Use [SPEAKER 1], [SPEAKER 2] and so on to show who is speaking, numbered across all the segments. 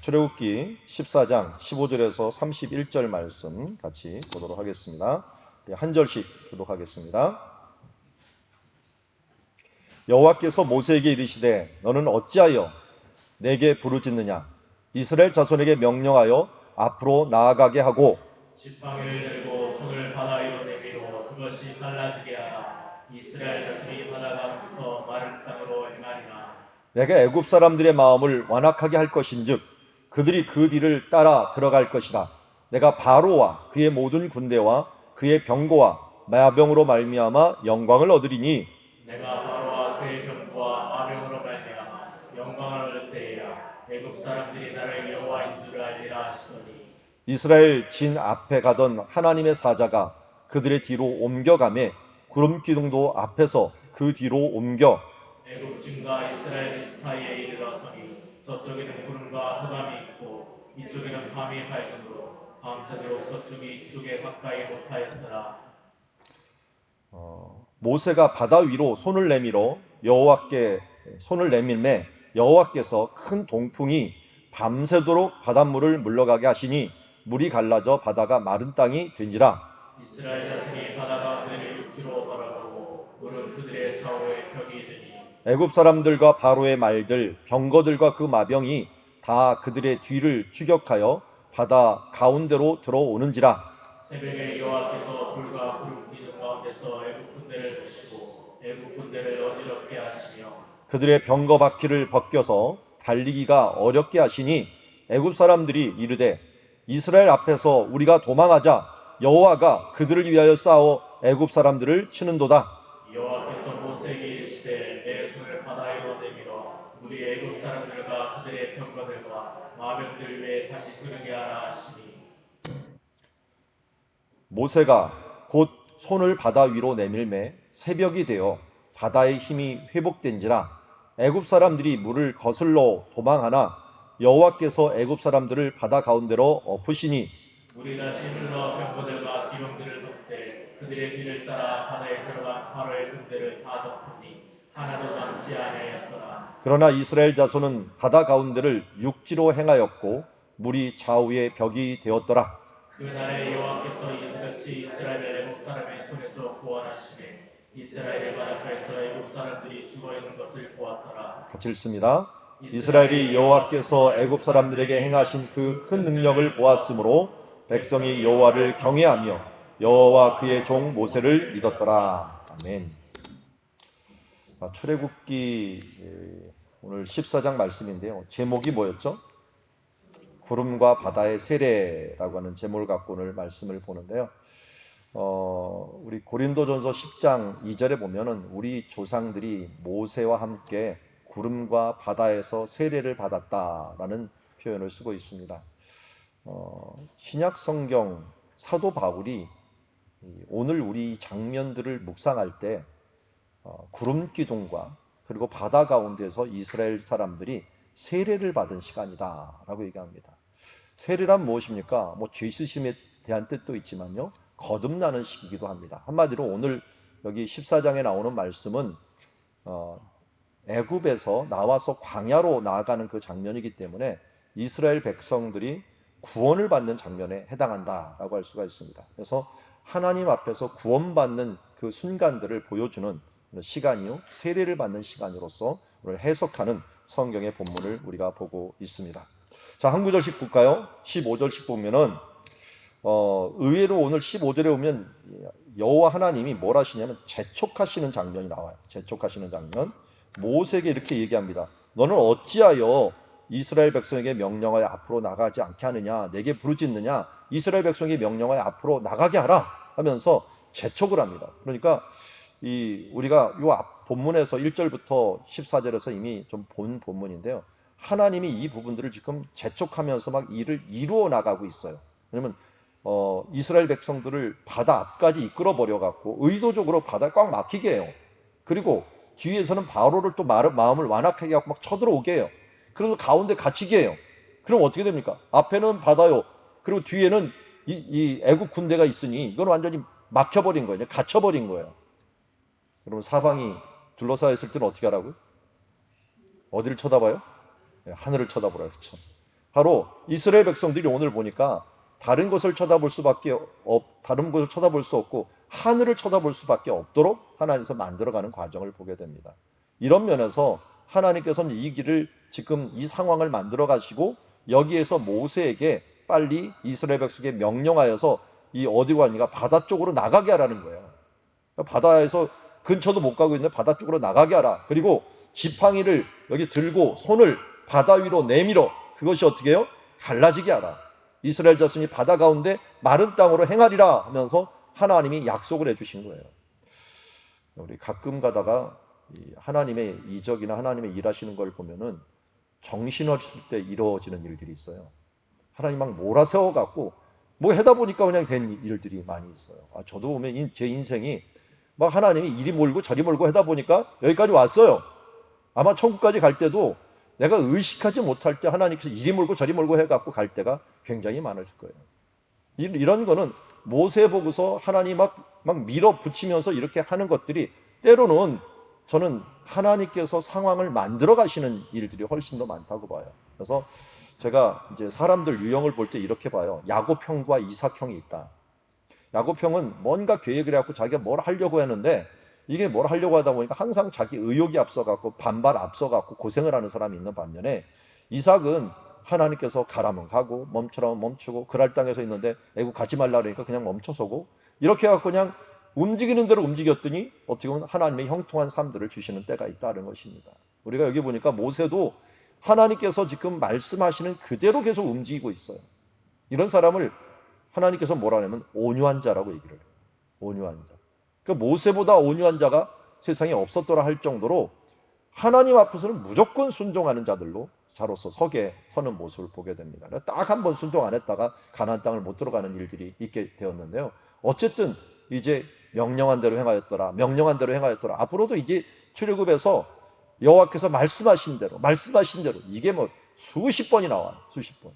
[SPEAKER 1] 출애굽기 14장 15절에서 31절 말씀 같이 보도록 하겠습니다. 우리 한 절씩 교독하겠습니다. 여호와께서 모세에게 이르시되 너는 어찌하여 내게 부르짖느냐 이스라엘 자손에게 명령하여 앞으로 나아가게 하고
[SPEAKER 2] 지팡이를 들고 손을 바다 위로 내밀어 그것이 갈라지게 하라 이스라엘 자손이 바다가 앞서 마른 땅으로 행하리라
[SPEAKER 1] 내가 애굽 사람들의 마음을 완악하게 할 것인즉 그들이 그 뒤를 따라 들어갈 것이다. 내가 바로와 그의 모든 군대와 그의 병거와 마병으로 말미암아 영광을 얻으리니
[SPEAKER 2] 내가 바로와 그의 병과 마병으로 말미암아 영광을 얻을 때에야 애굽 사람들이 나를 여호와인 줄 알리라 하시더니
[SPEAKER 1] 이스라엘 진 앞에 가던 하나님의 사자가 그들의 뒤로 옮겨가매 구름 기둥도 앞에서 그 뒤로 옮겨
[SPEAKER 2] 애굽 진과 이스라엘 진 사이에 이르러서니 서쪽에는 구름과 흑암이 있고 이쪽에는 밤이 밝음으로 밤새도록 서쪽이 이쪽에 가까이 못하였더라.
[SPEAKER 1] 모세가 바다 위로 손을 내밀어 여호와께 손을 내밀매 여호와께서 큰 동풍이 밤새도록 바닷물을 물러가게 하시니 물이 갈라져 바다가 마른 땅이 된지라.
[SPEAKER 2] 이스라엘 자손이 바다 가운데를 육지로 걸어가고 물은 그들의 좌우에 벽이
[SPEAKER 1] 애굽 사람들과 바로의 말들 병거들과 그 마병이 다 그들의 뒤를 추격하여 바다 가운데로 들어오는지라
[SPEAKER 2] 새벽에 여호와께서 불과 구름 기둥 가운데서 애굽 군대를 보시고 애굽 군대를 어지럽게 하시며
[SPEAKER 1] 그들의 병거 바퀴를 벗겨서 달리기가 어렵게 하시니 애굽 사람들이 이르되 이스라엘 앞에서 우리가 도망하자 여호와가 그들을 위하여 싸워 애굽 사람들을 치는도다. 모세가 곧 손을 바다 위로 내밀매 새벽이 되어 바다의 힘이 회복된지라 애굽 사람들이 물을 거슬러 도망하나 여호와께서 애굽 사람들을 바다 가운데로 엎으시니
[SPEAKER 2] 우리 다시 흘러 병거들과 기병들을 돕되 그들의 뒤를 따라 바다에 들어간 바로의 군대를 다 덮으니 하나도 남지 아니하였더라
[SPEAKER 1] 그러나 이스라엘 자손은 바다 가운데를 육지로 행하였고 물이 좌우의 벽이 되었더라.
[SPEAKER 2] 그 날에 여호와께서 이스같이 이스라엘을 애국 사람의 손에서 구원하시매 이스라엘의 바닷가에서 애국 사람들이 죽어 있는 것을 보았더라.
[SPEAKER 1] 같이 읽습니다. 이스라엘이 여호와께서 애굽 사람들에게 행하신 그 큰 능력을 보았으므로 백성이 여호와를 경외하며 여호와 그의 종 모세를 믿었더라. 아멘. 아, 출애굽기 예, 오늘 14장 말씀인데요. 제목이 뭐였죠? 구름과 바다의 세례라고 하는 제목을 갖고 오늘 말씀을 보는데요. 어, 우리 고린도전서 10장 2절에 보면은 우리 조상들이 모세와 함께 구름과 바다에서 세례를 받았다라는 표현을 쓰고 있습니다. 어, 신약 성경 사도 바울이 이 오늘 우리 이 장면들을 묵상할 때 어, 구름 기둥과 그리고 바다 가운데서 이스라엘 사람들이 세례를 받은 시간이다라고 얘기합니다. 세례란 무엇입니까? 뭐 죄수심에 대한 뜻도 있지만요. 거듭나는 시기이기도 합니다. 한마디로 오늘 여기 14장에 나오는 말씀은 어, 애굽에서 나와서 광야로 나아가는 그 장면이기 때문에 이스라엘 백성들이 구원을 받는 장면에 해당한다라고 할 수가 있습니다. 그래서 하나님 앞에서 구원받는 그 순간들을 보여주는 시간이요 세례를 받는 시간으로서 오늘 해석하는 성경의 본문을 우리가 보고 있습니다. 자, 한 구절씩 볼까요? 15절씩 보면은 어, 의외로 오늘 15절에 오면 여호와 하나님이 뭘 하시냐면 재촉하시는 장면이 나와요. 재촉하시는 장면. 모세에게 이렇게 얘기합니다. 너는 어찌하여 이스라엘 백성에게 명령하여 앞으로 나가지 않게 하느냐? 내게 부르짖느냐? 이스라엘 백성에게 명령하여 앞으로 나가게 하라 하면서 재촉을 합니다. 그러니까 이 우리가 요 앞 본문에서 1절부터 14절에서 이미 좀 본 본문인데요. 하나님이 이 부분들을 지금 재촉하면서 막 일을 이루어 나가고 있어요. 왜냐면 어, 이스라엘 백성들을 바다 앞까지 이끌어 버려 갖고 의도적으로 바다에 꽉 막히게 해요. 그리고 뒤에서는 바로를 또 마음을 완악하게 하고 막 쳐들어오게 해요. 그래서 가운데 갇히게 해요. 그럼 어떻게 됩니까? 앞에는 바다요. 그리고 뒤에는 이, 이 애국 군대가 있으니 이건 완전히 막혀버린 거예요. 갇혀버린 거예요. 여러분 사방이 둘러싸여 있을 때는 어떻게 하라고요? 어디를 쳐다봐요? 네, 하늘을 쳐다보라 그렇죠. 바로 이스라엘 백성들이 오늘 보니까 다른 곳을 쳐다볼 수밖에 없, 다른 곳을 쳐다볼 수 없고 하늘을 쳐다볼 수밖에 없도록 하나님께서 만들어가는 과정을 보게 됩니다. 이런 면에서 하나님께서는 이 길을 지금 이 상황을 만들어 가시고 여기에서 모세에게 빨리 이스라엘 백성에게 명령하여서 이 어디로 가니까 바다 쪽으로 나가게 하라는 거예요. 바다에서 근처도 못 가고 있는데 바다 쪽으로 나가게 하라. 그리고 지팡이를 여기 들고 손을 바다 위로 내밀어 그것이 어떻게 해요? 갈라지게 하라. 이스라엘 자손이 바다 가운데 마른 땅으로 행하리라 하면서 하나님이 약속을 해주신 거예요. 우리 가끔 가다가 이 하나님의 이적이나 하나님의 일하시는 걸 보면은 정신없을 때 이루어지는 일들이 있어요. 하나님 막 몰아세워 갖고 뭐 하다 보니까 그냥 된 일들이 많이 있어요. 아, 저도 보면 인- 제 인생이 막 하나님이 이리 몰고 저리 몰고 하다 보니까 여기까지 왔어요. 아마 천국까지 갈 때도 내가 의식하지 못할 때 하나님께서 이리 몰고 저리 몰고 해갖고 갈 때가 굉장히 많을 거예요. 이- 이런 거는 모세 보고서 하나님 막, 막 밀어붙이면서 이렇게 하는 것들이 때로는 저는 하나님께서 상황을 만들어 가시는 일들이 훨씬 더 많다고 봐요. 그래서 제가 이제 사람들 유형을 볼 때 이렇게 봐요. 야곱형과 이삭형이 있다. 야곱형은 뭔가 계획을 해갖고 자기가 뭘 하려고 했는데 이게 뭘 하려고 하다 보니까 항상 자기 의욕이 앞서갖고 반발 앞서갖고 고생을 하는 사람이 있는 반면에 이삭은 하나님께서 가라면 가고 멈추라면 멈추고 그랄 땅에서 있는데 애국 가지 말라 그러니까 그냥 멈춰서고 이렇게 해갖고 그냥 움직이는 대로 움직였더니 어떻게 보면 하나님의 형통한 삶들을 주시는 때가 있다는 것입니다. 우리가 여기 보니까 모세도 하나님께서 지금 말씀하시는 그대로 계속 움직이고 있어요. 이런 사람을 하나님께서 뭐라 하냐면 온유한 자라고 얘기를 해요. 온유한 자. 그 모세보다 온유한 자가 세상에 없었더라 할 정도로 하나님 앞에서는 무조건 순종하는 자들로 자로서 서게 서는 모습을 보게 됩니다. 딱 한 번 순종 안 했다가 가나안 땅을 못 들어가는 일들이 있게 되었는데요. 어쨌든 이제 명령한 대로 행하였더라. 명령한 대로 행하였더라. 앞으로도 이제 출애굽에서 여호와께서 말씀하신 대로 말씀하신 대로 이게 뭐 수십 번이 나와요. 수십 번.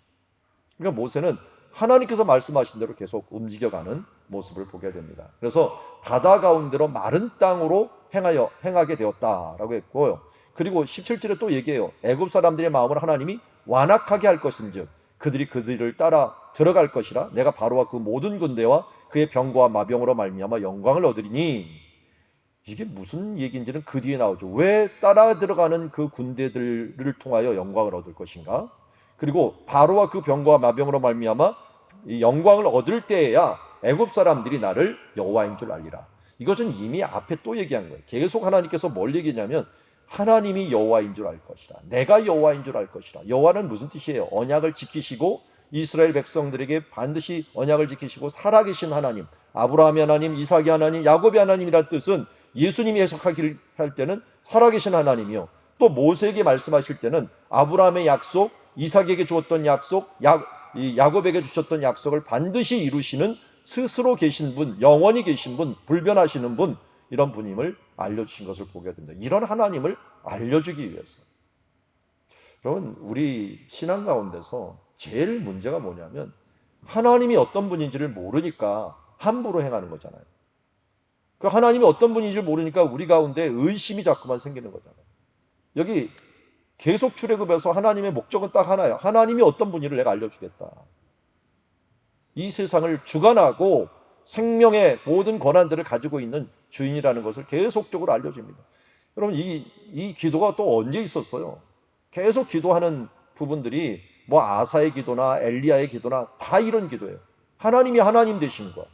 [SPEAKER 1] 그러니까 모세는 하나님께서 말씀하신 대로 계속 움직여가는 모습을 보게 됩니다. 그래서 바다 가운데로 마른 땅으로 행하여 행하게 되었다라고 했고요. 그리고 17절에 또 얘기해요. 애굽 사람들의 마음을 하나님이 완악하게 할 것인즉 그들이 그들을 따라 들어갈 것이라 내가 바로와 그 모든 군대와 그의 병과 마병으로 말미암아 영광을 얻으리니 이게 무슨 얘기인지는 그 뒤에 나오죠. 왜 따라 들어가는 그 군대들을 통하여 영광을 얻을 것인가? 그리고 바로와 그 병과 마병으로 말미암아 이 영광을 얻을 때에야 애굽 사람들이 나를 여호와인 줄 알리라. 이것은 이미 앞에 또 얘기한 거예요. 계속 하나님께서 뭘 얘기냐면 하나님이 여호와인 줄 알 것이라. 내가 여호와인 줄 알 것이라. 여호와는 무슨 뜻이에요? 언약을 지키시고 이스라엘 백성들에게 반드시 언약을 지키시고 살아계신 하나님, 아브라함의 하나님, 이삭의 하나님, 야곱의 하나님이란 뜻은 예수님이 해석하기를 할 때는 살아계신 하나님이요. 또 모세에게 말씀하실 때는 아브라함의 약속, 이삭에게 주었던 약속, 야, 이 야곱에게 주셨던 약속을 반드시 이루시는 스스로 계신 분, 영원히 계신 분, 불변하시는 분, 이런 분임을 알려주신 것을 보게 됩니다. 이런 하나님을 알려주기 위해서. 여러분, 우리 신앙 가운데서 제일 문제가 뭐냐면 하나님이 어떤 분인지를 모르니까 함부로 행하는 거잖아요. 그 하나님이 어떤 분인지를 모르니까 우리 가운데 의심이 자꾸만 생기는 거잖아요. 여기 계속 출애굽해서 하나님의 목적은 딱 하나예요. 하나님이 어떤 분인지를 내가 알려주겠다. 이 세상을 주관하고 생명의 모든 권한들을 가지고 있는 주인이라는 것을 계속적으로 알려줍니다. 여러분 이, 이 기도가 또 언제 있었어요? 계속 기도하는 부분들이 뭐 아사의 기도나 엘리야의 기도나 다 이런 기도예요. 하나님이 하나님 것,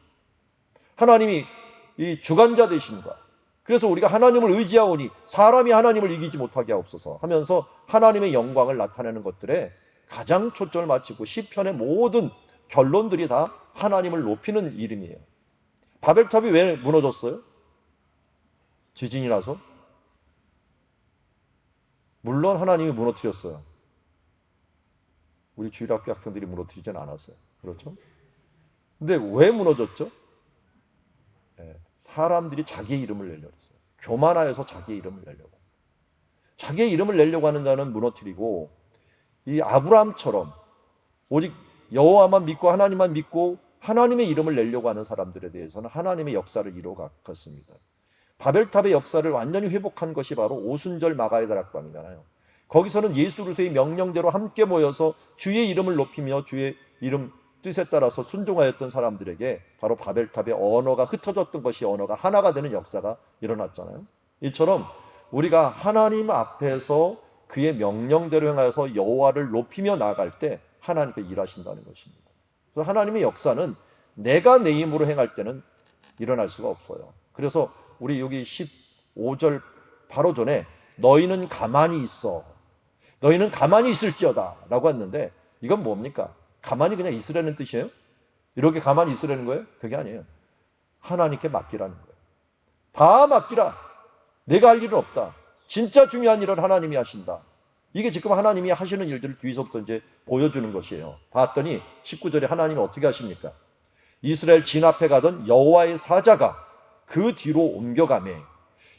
[SPEAKER 1] 하나님이 이 주관자 것. 그래서 우리가 하나님을 의지하오니 사람이 하나님을 이기지 못하게 하옵소서 하면서 하나님의 영광을 나타내는 것들에 가장 초점을 맞추고 시편의 모든 결론들이 다 하나님을 높이는 이름이에요. 바벨탑이 왜 무너졌어요? 지진이 나서? 물론 하나님이 무너뜨렸어요. 우리 주일학교 학생들이 무너뜨리진 않았어요. 그렇죠? 근데 왜 무너졌죠? 예, 사람들이 자기의 이름을 내려고 했어요. 교만하여서 자기의 이름을 내려고. 자기의 이름을 내려고 하는 자는 무너뜨리고 이 아브라함처럼 오직 여호와만 믿고 하나님만 믿고 하나님의 이름을 내려고 하는 사람들에 대해서는 하나님의 역사를 이루어갔습니다. 바벨탑의 역사를 완전히 회복한 것이 바로 오순절 마가의 다락방이잖아요. 거기서는 예수 그리스도의 명령대로 함께 모여서 주의 이름을 높이며 주의 이름 뜻에 따라서 순종하였던 사람들에게 바로 바벨탑의 언어가 흩어졌던 것이 언어가 하나가 되는 역사가 일어났잖아요. 이처럼 우리가 하나님 앞에서 그의 명령대로 행하여서 여호와를 높이며 나아갈 때 하나님께 일하신다는 것입니다. 그래서 하나님의 역사는 내가 내 힘으로 행할 때는 일어날 수가 없어요. 그래서 우리 여기 15절 바로 전에 너희는 가만히 있어. 너희는 가만히 있을지어다. 라고 했는데 이건 뭡니까? 가만히 그냥 있으라는 뜻이에요? 이렇게 가만히 있으라는 거예요? 그게 아니에요. 하나님께 맡기라는 거예요. 다 맡기라. 내가 할 일은 없다. 진짜 중요한 일은 하나님이 하신다. 이게 지금 하나님이 하시는 일들을 뒤에서부터 이제 보여주는 것이에요. 봤더니 19절에 하나님이 어떻게 하십니까? 이스라엘 진압해 가던 여호와의 사자가 그 뒤로 옮겨가매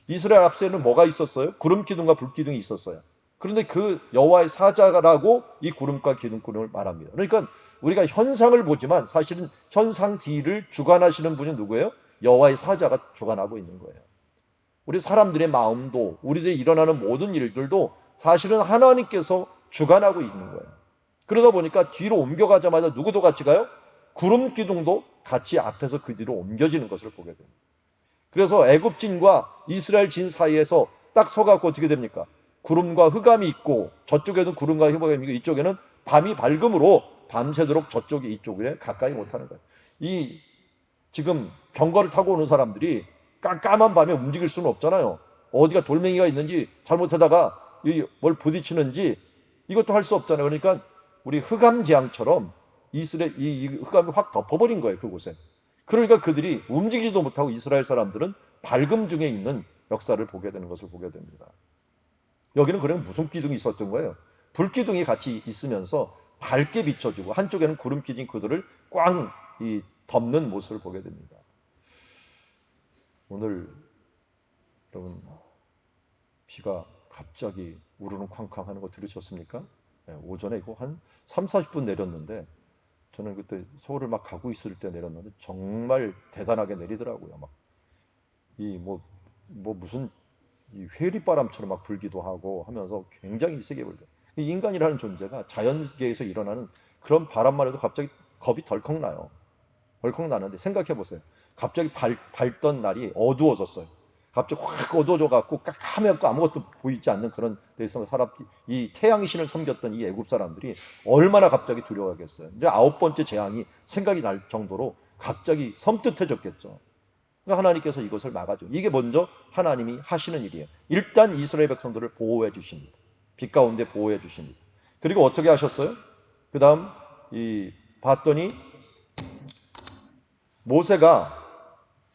[SPEAKER 1] 이스라엘 앞에는 뭐가 있었어요? 구름 기둥과 불 기둥이 있었어요. 그런데 그 여호와의 사자라고 이 구름과 기둥꾼을 말합니다. 그러니까 우리가 현상을 보지만 사실은 현상 뒤를 주관하시는 분이 누구예요? 여호와의 사자가 주관하고 있는 거예요. 우리 사람들의 마음도 우리들이 일어나는 모든 일들도 사실은 하나님께서 주관하고 있는 거예요. 그러다 보니까 뒤로 옮겨가자마자 누구도 같이 가요? 구름 기둥도 같이 앞에서 그 뒤로 옮겨지는 것을 보게 됩니다. 그래서 애굽진과 이스라엘 진 사이에서 딱 서갖고 어떻게 됩니까? 구름과 흑암이 있고 저쪽에는 구름과 흑암이 있고 이쪽에는 밤이 밝음으로 밤새도록 저쪽이 이쪽에 가까이 못하는 거예요. 이 지금 경거를 타고 오는 사람들이 깜깜한 밤에 움직일 수는 없잖아요. 어디가 돌멩이가 있는지 잘못하다가 이 뭘 부딪히는지 이것도 할 수 없잖아요. 그러니까 우리 흑암 재앙처럼 이스라엘 이, 이 흑암이 확 덮어버린 거예요 그곳에. 그러니까 그들이 움직이지도 못하고 이스라엘 사람들은 밝음 중에 있는 역사를 보게 되는 것을 보게 됩니다. 여기는 그냥 무슨 기둥이 있었던 거예요? 불기둥이 같이 있으면서 밝게 비춰주고 한쪽에는 구름 기둥이 그들을 꽝 이 덮는 모습을 보게 됩니다. 오늘 여러분 비가 갑자기 우르릉 쾅쾅 하는 거 들으셨습니까? 네, 오전에 이거 한 3, 40분 내렸는데 저는 그때 서울을 막 가고 있을 때 내렸는데 정말 대단하게 내리더라고요. 막 이 뭐뭐 무슨 이 회리바람처럼 막 불기도 하고 하면서 굉장히 세게 불죠. 이 인간이라는 존재가 자연계에서 일어나는 그런 바람만 해도 갑자기 겁이 덜컥 나요. 덜컥 나는데 생각해 보세요. 갑자기 밝, 밝던 날이 어두워졌어요. 갑자기 확 어두워져 갖고 깜깜해갖고 아무것도 보이지 않는 그런 데서 사람 이 태양의 신을 섬겼던 이 애굽 사람들이 얼마나 갑자기 두려워하겠어요. 이제 아홉 번째 재앙이 생각이 날 정도로 갑자기 섬뜩해졌겠죠. 그러니까 하나님께서 이것을 막아줘. 이게 먼저 하나님이 하시는 일이에요. 일단 이스라엘 백성들을 보호해 주십니다. 빛 가운데 보호해 주십니다. 그리고 어떻게 하셨어요? 그 다음 이 봤더니 모세가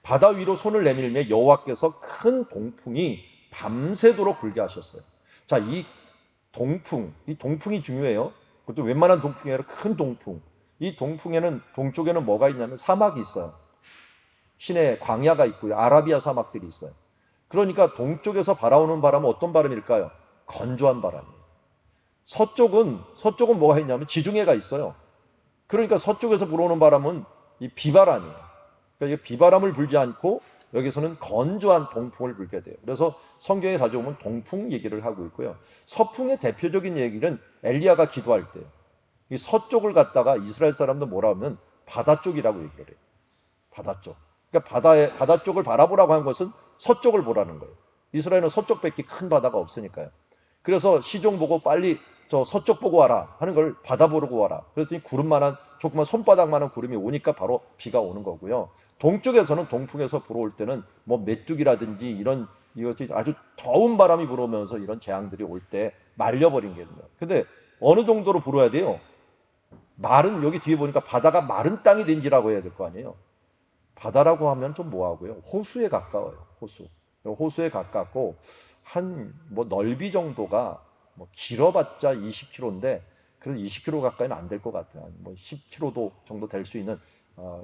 [SPEAKER 1] 바다 위로 손을 내밀며 여호와께서 큰 동풍이 밤새도록 불게 하셨어요. 자, 이 동풍, 이 동풍이 중요해요. 그것도 웬만한 동풍이 아니라 큰 동풍. 이 동풍에는 동쪽에는 뭐가 있냐면 사막이 있어요. 시내 광야가 있고요. 아라비아 사막들이 있어요. 그러니까 동쪽에서 바라오는 바람은 어떤 바람일까요? 건조한 바람이에요. 서쪽은 서쪽은 뭐가 있냐면 지중해가 있어요. 그러니까 서쪽에서 불어오는 바람은 이 비바람이에요. 그러니까 비바람을 불지 않고 여기서는 건조한 동풍을 불게 돼요. 그래서 성경에 자주 보면 동풍 얘기를 하고 있고요. 서풍의 대표적인 얘기는 엘리야가 기도할 때요. 이 서쪽을 갖다가 이스라엘 사람들 뭐라 하면 바다 쪽이라고 얘기를 해요. 바다 쪽. 그러니까 바다에 바다 쪽을 바라보라고 한 것은 서쪽을 보라는 거예요. 이스라엘은 서쪽밖에 큰 바다가 없으니까요. 그래서 시종 보고 빨리 저 서쪽 보고 와라 하는 걸 바다 보고 와라. 그랬더니 구름만한 조그만 손바닥만한 구름이 오니까 바로 비가 오는 거고요. 동쪽에서는 동풍에서 불어올 때는 뭐 메뚜기라든지 이런 이것이 아주 더운 바람이 불어오면서 이런 재앙들이 올 때 말려버린 겁니다. 근데 어느 정도로 불어야 돼요? 마른 여기 뒤에 보니까 바다가 마른 땅이 된지라고 해야 될 거 아니에요. 바다라고 하면 좀 뭐하고요? 호수에 가까워요. 호수. 호수에 가깝고 한 뭐 넓이 정도가 뭐 길어봤자 20km인데 그래도 20km 가까이는 안 될 것 같아요. 뭐 10km도 정도 될 수 있는 어,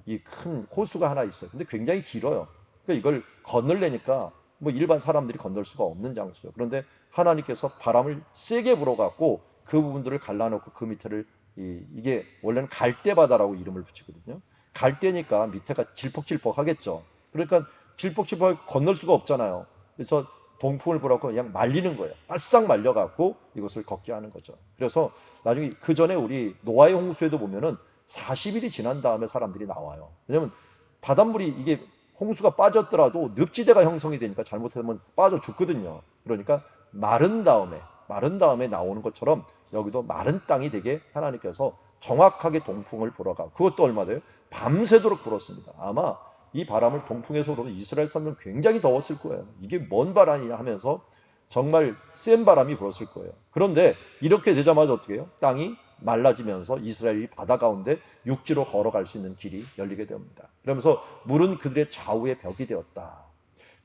[SPEAKER 1] 이 큰 호수가 하나 있어요. 근데 굉장히 길어요. 그러니까 이걸 건널래니까 뭐 일반 사람들이 건널 수가 없는 장소예요. 그런데 하나님께서 바람을 세게 불어갖고 그 부분들을 갈라놓고 그 밑에를 이, 이게 원래는 갈대바다라고 이름을 붙이거든요. 갈대니까 밑에가 질퍽질퍽하겠죠. 그러니까 질퍽질퍽 건널 수가 없잖아요. 그래서 동풍을 보라고 그냥 말리는 거예요. 바싹 말려갖고 이것을 걷게 하는 거죠. 그래서 나중에 그 전에 우리 노아의 홍수에도 보면은 40일이 지난 다음에 사람들이 나와요. 왜냐면 바닷물이 이게 홍수가 빠졌더라도 늪지대가 형성이 되니까 잘못하면 빠져 죽거든요. 그러니까 마른 다음에 마른 다음에 나오는 것처럼 여기도 마른 땅이 되게 하나님께서 정확하게 동풍을 불어가 그것도 얼마 돼요? 밤새도록 불었습니다. 아마 이 바람을 동풍에서 불어도 이스라엘 사람은 굉장히 더웠을 거예요. 이게 뭔 바람이냐 하면서 정말 센 바람이 불었을 거예요. 그런데 이렇게 되자마자 어떻게 해요? 땅이 말라지면서 이스라엘이 바다 가운데 육지로 걸어갈 수 있는 길이 열리게 됩니다. 그러면서 물은 그들의 좌우의 벽이 되었다.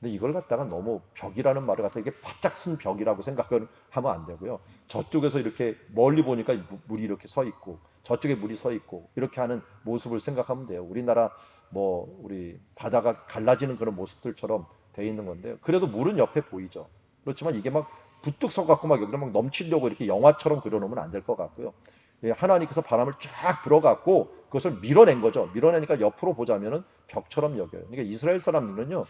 [SPEAKER 1] 근데 이걸 갖다가 너무 벽이라는 말을 갖다가 이게 바짝 쓴 벽이라고 생각을 하면 안 되고요. 저쪽에서 이렇게 멀리 보니까 무- 물이 이렇게 서 있고 저쪽에 물이 서 있고 이렇게 하는 모습을 생각하면 돼요. 우리나라 뭐 우리 바다가 갈라지는 그런 모습들처럼 돼 있는 건데요. 그래도 물은 옆에 보이죠. 그렇지만 이게 막 부뚝 서갖고 막 여기를 막 넘치려고 이렇게 영화처럼 그려놓으면 안 될 것 같고요. 예, 하나님께서 바람을 쫙 불어갖고 그것을 밀어낸 거죠. 밀어내니까 옆으로 보자면은 벽처럼 여겨요. 그러니까 이스라엘 사람들은요,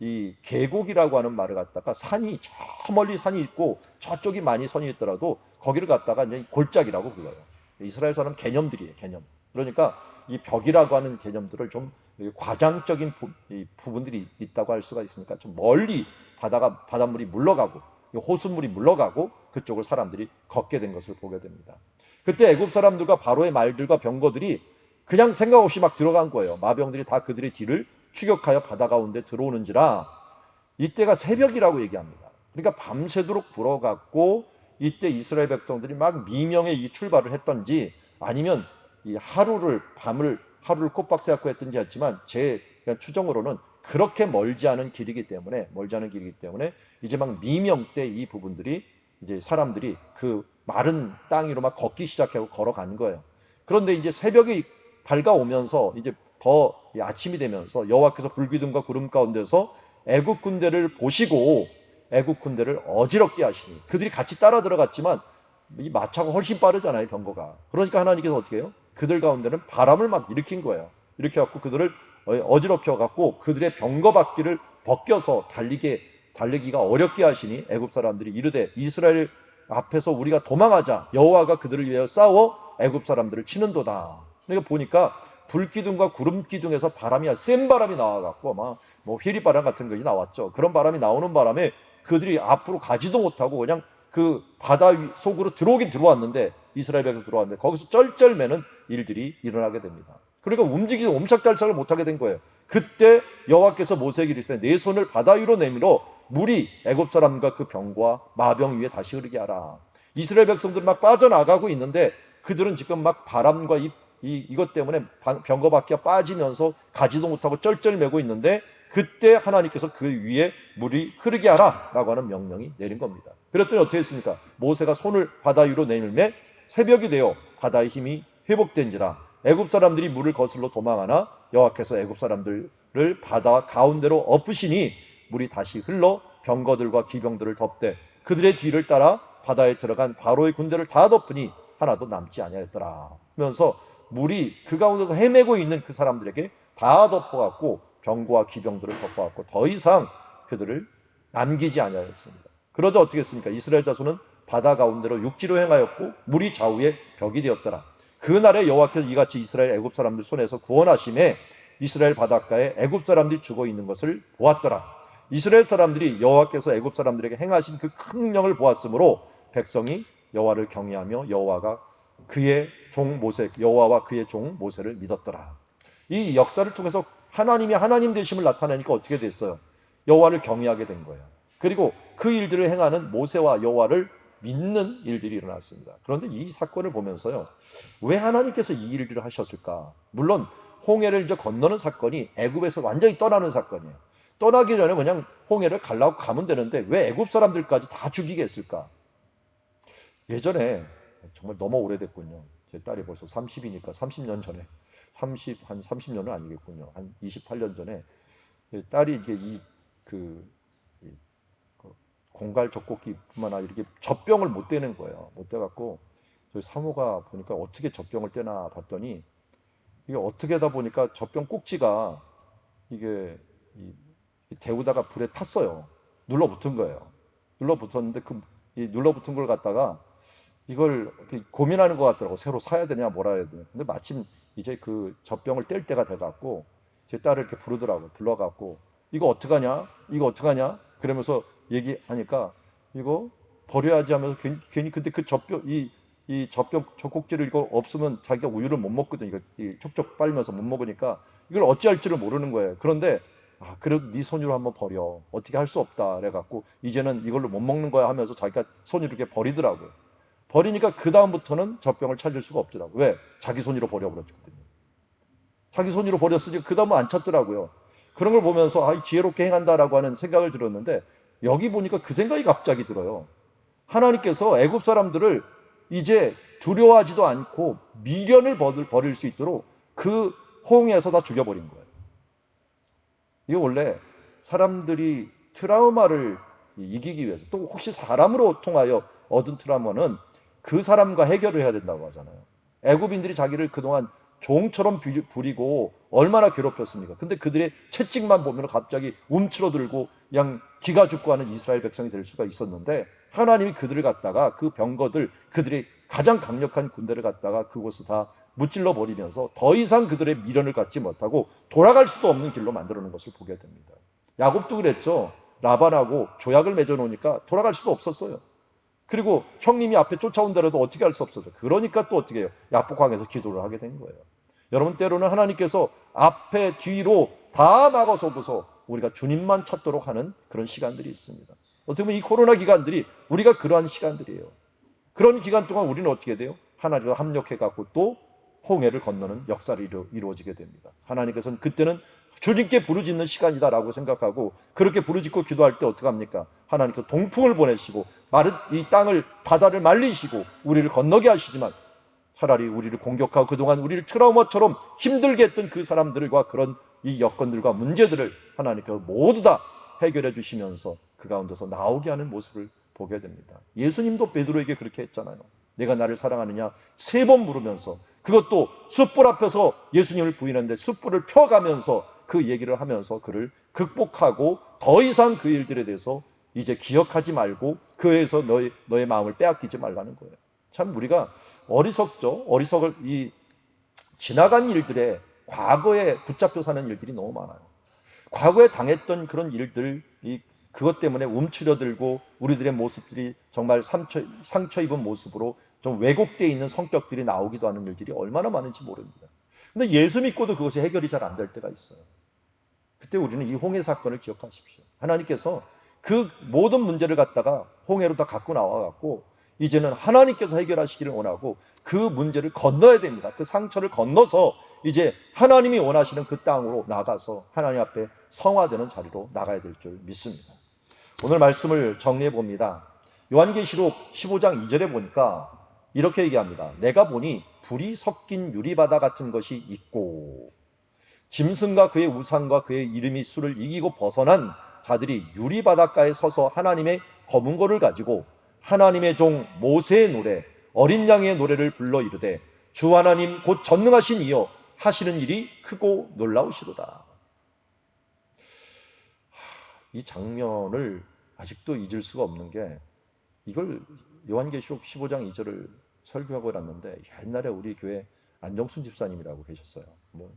[SPEAKER 1] 이 계곡이라고 하는 말을 갖다가 산이 저 멀리 산이 있고 저쪽이 많이 선이 있더라도 거기를 갖다가 이제 골짜기라고 불러요. 이스라엘 사람 개념들이에요, 개념. 그러니까 이 벽이라고 하는 개념들을 좀 과장적인 부, 이 부분들이 있다고 할 수가 있으니까 좀 멀리 바다가 바닷물이 물러가고 이 호수물이 물러가고 그쪽을 사람들이 걷게 된 것을 보게 됩니다. 그때 애굽 사람들과 바로의 말들과 병거들이 그냥 생각 없이 막 들어간 거예요. 마병들이 다 그들의 뒤를 추격하여 바다 가운데 들어오는지라 이때가 새벽이라고 얘기합니다. 그러니까 밤새도록 불어갔고 이때 이스라엘 백성들이 막 미명에 이 출발을 했던지 아니면 이 하루를 밤을 하루를 꼬박새 갖고 했던지 했지만 제 추정으로는 그렇게 멀지 않은 길이기 때문에 멀지 않은 길이기 때문에 이제 막 미명 때 이 부분들이 이제 사람들이 그 마른 땅 위로 막 걷기 시작하고 걸어간 거예요. 그런데 이제 새벽이 밝아오면서 이제 더 아침이 되면서 여호와께서 불기둥과 구름 가운데서 애국 군대를 보시고 애국 군대를 어지럽게 하시니 그들이 같이 따라 들어갔지만 이 마차가 훨씬 빠르잖아요 병거가. 그러니까 하나님께서 어떻게 해요? 그들 가운데는 바람을 막 일으킨 거예요. 이렇게 갖고 그들을 어지럽게 갖고 그들의 병거 바퀴를 벗겨서 달리게 달리기가 어렵게 하시니 애굽 사람들이 이르되 이스라엘 앞에서 우리가 도망하자 여호와가 그들을 위하여 싸워 애굽 사람들을 치는도다 그러니까 보니까 불기둥과 구름 기둥에서 바람이 센 바람이 나와갖고 막뭐 회리바람 같은 것이 나왔죠. 그런 바람이 나오는 바람에 그들이 앞으로 가지도 못하고 그냥 그 바다 위- 속으로 들어오긴 들어왔는데 이스라엘 백성 들어왔는데 거기서 쩔쩔매는 일들이 일어나게 됩니다. 그러니까 움직이지 옴착달싹을 못하게 된 거예요. 그때 여호와께서 모세에게 이르시되 내 손을 바다 위로 내밀어 물이 애굽 사람과 그 병과 마병 위에 다시 흐르게 하라. 이스라엘 백성들은 막 빠져나가고 있는데 그들은 지금 막 바람과 이, 이 이것 때문에 바- 병거 바퀴가 빠지면서 가지도 못하고 쩔쩔매고 있는데 그때 하나님께서 그 위에 물이 흐르게 하라라고 하는 명령이 내린 겁니다. 그랬더니 어떻게 했습니까? 모세가 손을 바다 위로 내밀매 새벽이 되어 바다의 힘이 회복된지라 애굽 사람들이 물을 거슬러 도망하나 여호와께서 애굽 사람들을 바다 가운데로 엎으시니 물이 다시 흘러 병거들과 기병들을 덮되 그들의 뒤를 따라 바다에 들어간 바로의 군대를 다 덮으니 하나도 남지 아니하였더라. 하면서 물이 그 가운데서 헤매고 있는 그 사람들에게 다 덮어갖고 병거와 기병들을 덮어갖고 더 이상 그들을 남기지 아니하였습니다. 그러자 어떻게 했습니까? 이스라엘 자손은 바다 가운데로 육지로 행하였고 물이 좌우에 벽이 되었더라. 그날에 여호와께서 이같이 이스라엘 애굽 사람들 손에서 구원하심에 이스라엘 바닷가에 애굽 사람들이 죽어 있는 것을 보았더라. 이스라엘 사람들이 여호와께서 애굽 사람들에게 행하신 그 큰 능력을 보았으므로 백성이 여호와를 경외하며 여호와가 그의 종 모세 여호와와 그의 종 모세를 믿었더라. 이 역사를 통해서 하나님이 하나님 되심을 나타내니까 어떻게 됐어요? 여호와를 경외하게 된 거예요. 그리고 그 일들을 행하는 모세와 여호와를 믿는 일들이 일어났습니다. 그런데 이 사건을 보면서요. 왜 하나님께서 이 일들을 하셨을까? 물론 홍해를 이제 건너는 사건이 애굽에서 완전히 떠나는 사건이에요. 떠나기 전에 그냥 홍해를 갈라고 가면 되는데 왜 애굽 사람들까지 다 죽이게 했을까? 예전에 정말 너무 오래됐군요. 제 딸이 벌써 30이니까 30년 전에 30 한 30년은 아니겠군요. 한 28년 전에 딸이 이게 이그 공갈 젖꼭기뿐만 아니라 이렇게 젖병을 못 떼는 거예요. 못 떼갖고 저희 사모가 보니까 어떻게 젖병을 떼나 봤더니 이게 어떻게 하다 보니까 젖병 꼭지가 이게 데우다가 불에 탔어요. 눌러붙은 거예요. 눌러붙었는데 그이 눌러붙은 걸 갖다가 이걸 고민하는 것 같더라고. 새로 사야 되냐 뭐라 해야 되냐. 근데 마침 이제 그 젖병을 뗄 때가 돼갖고 제 딸을 이렇게 부르더라고. 불러갖고 이거 어떡하냐? 이거 어떡하냐? 그러면서 얘기하니까 이거 버려야지 하면서 괜히, 괜히 근데 그 젖병 이, 이 젖병 젖꼭지를 이거 없으면 자기가 우유를 못 먹거든. 이거 이 촉촉 빨면서 못 먹으니까 이걸 어찌할지를 모르는 거예요. 그런데 아, 그래도 네 손으로 한번 버려. 어떻게 할 수 없다. 그래갖고 이제는 이걸로 못 먹는 거야 하면서 자기가 손으로 이렇게 버리더라고요. 버리니까 그 다음부터는 젖병을 찾을 수가 없더라고요. 왜? 자기 손으로 버려버렸거든요. 자기 손으로 버렸으니까 그 다음은 안 찾더라고요. 그런 걸 보면서 아, 지혜롭게 행한다라고 하는 생각을 들었는데 여기 보니까 그 생각이 갑자기 들어요. 하나님께서 애굽 사람들을 이제 두려워하지도 않고 미련을 버릴, 수 있도록 그 홍해에서 다 죽여버린 거예요. 이게 원래 사람들이 트라우마를 이기기 위해서 또 혹시 사람으로 통하여 얻은 트라우마는 그 사람과 해결을 해야 된다고 하잖아요. 애굽인들이 자기를 그동안 종처럼 비- 부리고 얼마나 괴롭혔습니까? 근데 그들의 채찍만 보면 갑자기 움츠러들고 그냥 기가 죽고 하는 이스라엘 백성이 될 수가 있었는데 하나님이 그들을 갖다가 그 병거들 그들의 가장 강력한 군대를 갖다가 그곳을 다 무찔러 버리면서 더 이상 그들의 미련을 갖지 못하고 돌아갈 수도 없는 길로 만들어 놓은 것을 보게 됩니다. 야곱도 그랬죠. 라반하고 조약을 맺어 놓으니까 돌아갈 수도 없었어요. 그리고 형님이 앞에 쫓아온다라도 어떻게 할 수 없었어요. 그러니까 또 어떻게 해요? 야복강에서 기도를 하게 된 거예요. 여러분 때로는 하나님께서 앞에 뒤로 다 막아서고서 우리가 주님만 찾도록 하는 그런 시간들이 있습니다. 어떻게 보면 이 코로나 기간들이 우리가 그러한 시간들이에요. 그런 기간 동안 우리는 어떻게 돼요? 하나님과 합력해 갖고 또 홍해를 건너는 역사를 이루, 이루어지게 됩니다. 하나님께서는 그때는 주님께 부르짖는 시간이다라고 생각하고 그렇게 부르짖고 기도할 때 어떻게 합니까? 하나님께서 동풍을 보내시고 마른 이 땅을 바다를 말리시고 우리를 건너게 하시지만 차라리 우리를 공격하고 그동안 우리를 트라우마처럼 힘들게 했던 그 사람들과 그런 이 여건들과 문제들을 하나님께서 모두 다 해결해 주시면서 그 가운데서 나오게 하는 모습을 보게 됩니다. 예수님도 베드로에게 그렇게 했잖아요. 내가 나를 사랑하느냐 세 번 물으면서 그것도 숯불 앞에서 예수님을 부인하는데 숯불을 펴가면서 그 얘기를 하면서 그를 극복하고 더 이상 그 일들에 대해서 이제 기억하지 말고 그에서 너의, 너의 마음을 빼앗기지 말라는 거예요. 참 우리가 어리석죠. 어리석을 이 지나간 일들에 과거에 붙잡혀 사는 일들이 너무 많아요. 과거에 당했던 그런 일들, 이 그것 때문에 움츠려들고 우리들의 모습들이 정말 상처, 상처 입은 모습으로 좀 왜곡되어 있는 성격들이 나오기도 하는 일들이 얼마나 많은지 모릅니다. 근데 예수 믿고도 그것이 해결이 잘 안 될 때가 있어요. 그때 우리는 이 홍해 사건을 기억하십시오. 하나님께서 그 모든 문제를 갖다가 홍해로 다 갖고 나와 갖고 이제는 하나님께서 해결하시기를 원하고 그 문제를 건너야 됩니다. 그 상처를 건너서 이제 하나님이 원하시는 그 땅으로 나가서 하나님 앞에 성화되는 자리로 나가야 될 줄 믿습니다. 오늘 말씀을 정리해 봅니다. 요한계시록 15장 2절에 보니까 이렇게 얘기합니다. 내가 보니 불이 섞인 유리바다 같은 것이 있고 짐승과 그의 우상과 그의 이름이 수를 이기고 벗어난 자들이 유리바닷가에 서서 하나님의 검은 고를 가지고 하나님의 종 모세의 노래 어린 양의 노래를 불러 이르되 주 하나님 곧 전능하신 이여 하시는 일이 크고 놀라우시도다. 이 장면을 아직도 잊을 수가 없는 게 이걸 요한계시록 15장 2절을 설교하고 났는데 옛날에 우리 교회 안정순 집사님이라고 계셨어요. 뭐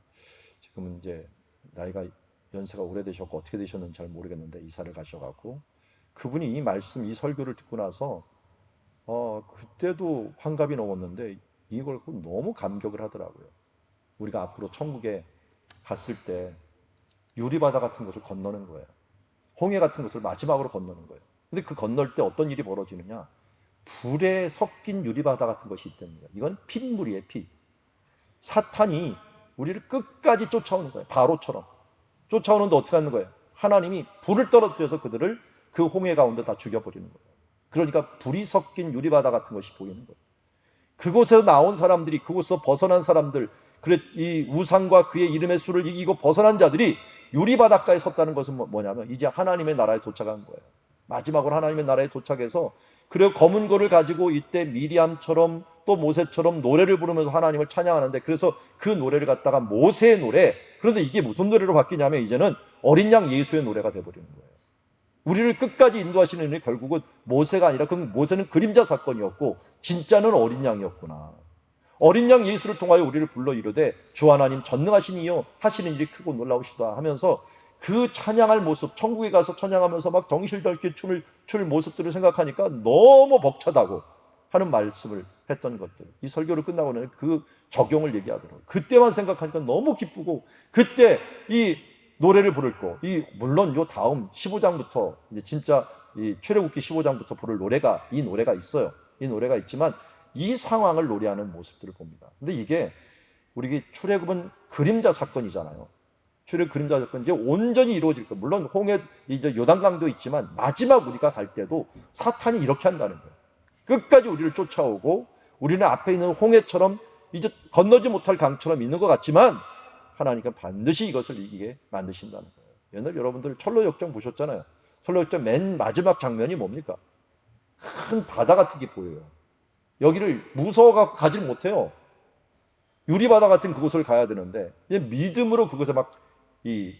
[SPEAKER 1] 지금은 이제 나이가 연세가 오래되셨고 어떻게 되셨는지 잘 모르겠는데 이사를 가셔갖고 그분이 이 말씀 이 설교를 듣고 나서 어 그때도 환갑이 넘었는데 이걸 너무 감격을 하더라고요. 우리가 앞으로 천국에 갔을 때 유리바다 같은 것을 건너는 거예요. 홍해 같은 것을 마지막으로 건너는 거예요. 근데 그 건널 때 어떤 일이 벌어지느냐? 불에 섞인 유리바다 같은 것이 있답니다. 이건 핏물이에요, 피. 사탄이 우리를 끝까지 쫓아오는 거예요. 바로처럼. 쫓아오는데 어떻게 하는 거예요? 하나님이 불을 떨어뜨려서 그들을 그 홍해 가운데 다 죽여버리는 거예요. 그러니까 불이 섞인 유리바다 같은 것이 보이는 거예요. 그곳에서 나온 사람들이 그곳에서 벗어난 사람들, 그래 이 우상과 그의 이름의 수를 이기고 벗어난 자들이 유리바닷가에 섰다는 것은 뭐- 뭐냐면 이제 하나님의 나라에 도착한 거예요. 마지막으로 하나님의 나라에 도착해서 그리고 검은 고를 가지고 이때 미리암처럼 또 모세처럼 노래를 부르면서 하나님을 찬양하는데 그래서 그 노래를 갖다가 모세의 노래 그런데 이게 무슨 노래로 바뀌냐면 이제는 어린 양 예수의 노래가 돼버리는 거예요. 우리를 끝까지 인도하시는 분이 결국은 모세가 아니라 그 모세는 그림자 사건이었고 진짜는 어린 양이었구나. 어린 양 예수를 통하여 우리를 불러 이르되 주 하나님 전능하신 이여 하시는 일이 크고 놀라우시다 하면서 그 찬양할 모습 천국에 가서 찬양하면서 막 덩실덩실 춤을 출 모습들을 생각하니까 너무 벅차다고 하는 말씀을 했던 것들. 이 설교를 끝나고 나면 그 적용을 얘기하더라고요. 그때만 생각하니까 너무 기쁘고 그때 이 노래를 부를 거. 이 물론 요 다음 15장부터 이제 진짜 이 출애굽기 15장부터 부를 노래가 이 노래가 있어요. 이 노래가 있지만 이 상황을 노래하는 모습들을 봅니다. 근데 이게 우리 출애굽은 그림자 사건이잖아요. 출애굽 그림자 사건 이제 온전히 이루어질 거. 물론 홍해 이제 요단강도 있지만 마지막 우리가 갈 때도 사탄이 이렇게 한다는 거예요. 끝까지 우리를 쫓아오고 우리는 앞에 있는 홍해처럼 이제 건너지 못할 강처럼 있는 것 같지만 하나님은 반드시 이것을 이기게 만드신다는 거예요. 옛날 여러분들 철로 역정 보셨잖아요. 철로 역정 맨 마지막 장면이 뭡니까? 큰 바다 같은 게 보여요. 여기를 무서워가 가질 못해요. 유리바다 같은 그곳을 가야 되는데 믿음으로 그곳에 막 이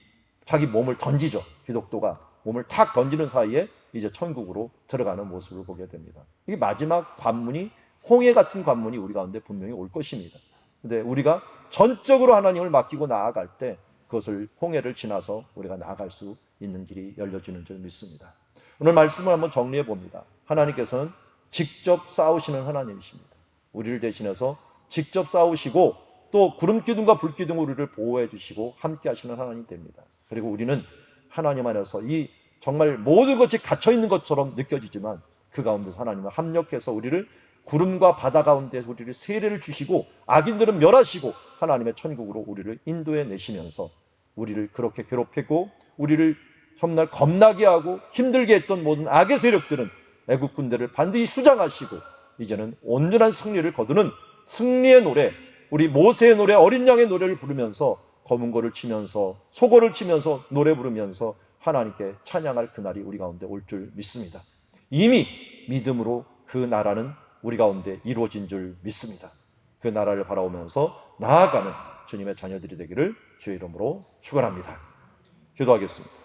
[SPEAKER 1] 자기 몸을 던지죠. 기독도가 몸을 탁 던지는 사이에 이제 천국으로 들어가는 모습을 보게 됩니다. 이게 마지막 관문이 홍해 같은 관문이 우리 가운데 분명히 올 것입니다. 근데 우리가 전적으로 하나님을 맡기고 나아갈 때 그것을 홍해를 지나서 우리가 나아갈 수 있는 길이 열려지는 줄 믿습니다. 오늘 말씀을 한번 정리해 봅니다. 하나님께서는 직접 싸우시는 하나님이십니다. 우리를 대신해서 직접 싸우시고 또 구름 기둥과 불 기둥으로 우리를 보호해 주시고 함께 하시는 하나님 됩니다. 그리고 우리는 하나님 안에서 이 정말 모든 것이 갇혀 있는 것처럼 느껴지지만 그 가운데서 하나님은 합력해서 우리를 구름과 바다 가운데 우리를 세례를 주시고 악인들은 멸하시고 하나님의 천국으로 우리를 인도해 내시면서 우리를 그렇게 괴롭히고 우리를 정말 겁나게 하고 힘들게 했던 모든 악의 세력들은 애국 군대를 반드시 수장하시고 이제는 온전한 승리를 거두는 승리의 노래 우리 모세의 노래 어린 양의 노래를 부르면서 검은 고를 치면서 소고를 치면서 노래 부르면서 하나님께 찬양할 그날이 우리 가운데 올 줄 믿습니다. 이미 믿음으로 그 나라는 우리 가운데 이루어진 줄 믿습니다. 그 나라를 바라오면서 나아가는 주님의 자녀들이 되기를 주의 이름으로 축원합니다. 기도하겠습니다.